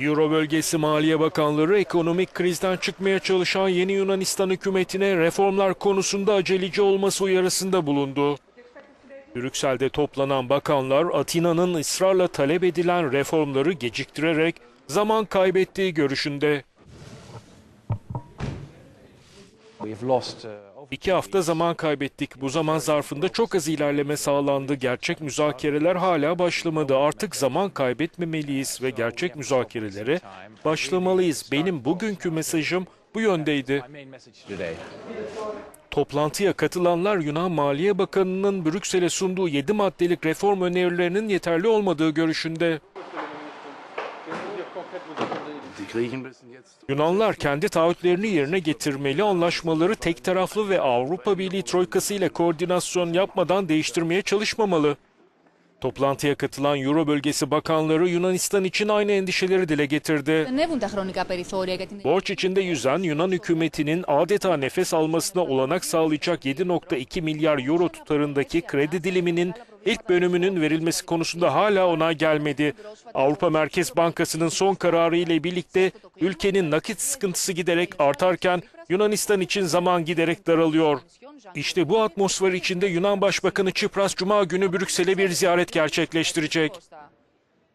Euro bölgesi Maliye Bakanları ekonomik krizden çıkmaya çalışan yeni Yunanistan hükümetine reformlar konusunda aceleci olması uyarısında bulundu. Brüksel'de toplanan bakanlar Atina'nın ısrarla talep edilen reformları geciktirerek zaman kaybettiği görüşünde. İki hafta zaman kaybettik. Bu zaman zarfında çok az ilerleme sağlandı. Gerçek müzakereler hala başlamadı. Artık zaman kaybetmemeliyiz ve gerçek müzakerelere başlamalıyız. Benim bugünkü mesajım bu yöndeydi. Toplantıya katılanlar Yunan Maliye Bakanı'nın Brüksel'e sunduğu 7 maddelik reform önerilerinin yeterli olmadığı görüşünde. Yunanlar kendi taahhütlerini yerine getirmeli, anlaşmaları tek taraflı ve Avrupa Birliği Troikası ile koordinasyon yapmadan değiştirmeye çalışmamalı. Toplantıya katılan Euro bölgesi bakanları Yunanistan için aynı endişeleri dile getirdi. Borç içinde yüzen Yunan hükümetinin adeta nefes almasına olanak sağlayacak 7.2 milyar euro tutarındaki kredi diliminin ilk bölümünün verilmesi konusunda hala onay gelmedi. Avrupa Merkez Bankası'nın son kararı ile birlikte ülkenin nakit sıkıntısı giderek artarken Yunanistan için zaman giderek daralıyor. İşte bu atmosfer içinde Yunan Başbakanı Çipras Cuma günü Brüksel'e bir ziyaret gerçekleştirecek.